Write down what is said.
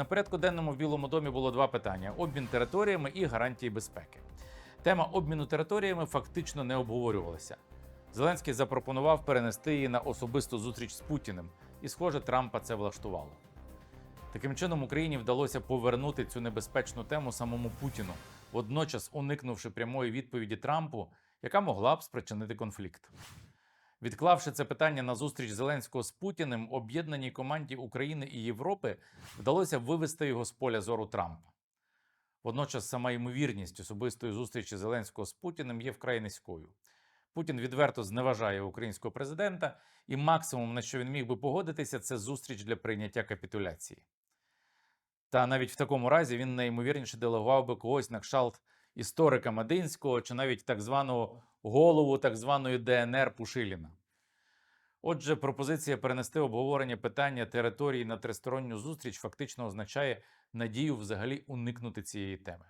На порядку денному в Білому домі було два питання: обмін територіями і гарантії безпеки. Тема обміну територіями фактично не обговорювалася. Зеленський запропонував перенести її на особисту зустріч з Путіним, і, схоже, Трампа це влаштувало. Таким чином, Україні вдалося повернути цю небезпечну тему самому Путіну, водночас уникнувши прямої відповіді Трампу, яка могла б спричинити конфлікт. Відклавши це питання на зустріч Зеленського з Путіним, об'єднаній команді України і Європи вдалося вивести його з поля зору Трампа. Водночас сама ймовірність особистої зустрічі Зеленського з Путіним є вкрай низькою. Путін відверто зневажає українського президента, і максимум, на що він міг би погодитися, це зустріч для прийняття капітуляції. Та навіть в такому разі він найімовірніше делегував би когось на кшталт історика Мединського чи навіть так званого голову так званої ДНР Пушиліна. Отже, пропозиція перенести обговорення питання території на тристоронню зустріч фактично означає надію взагалі уникнути цієї теми.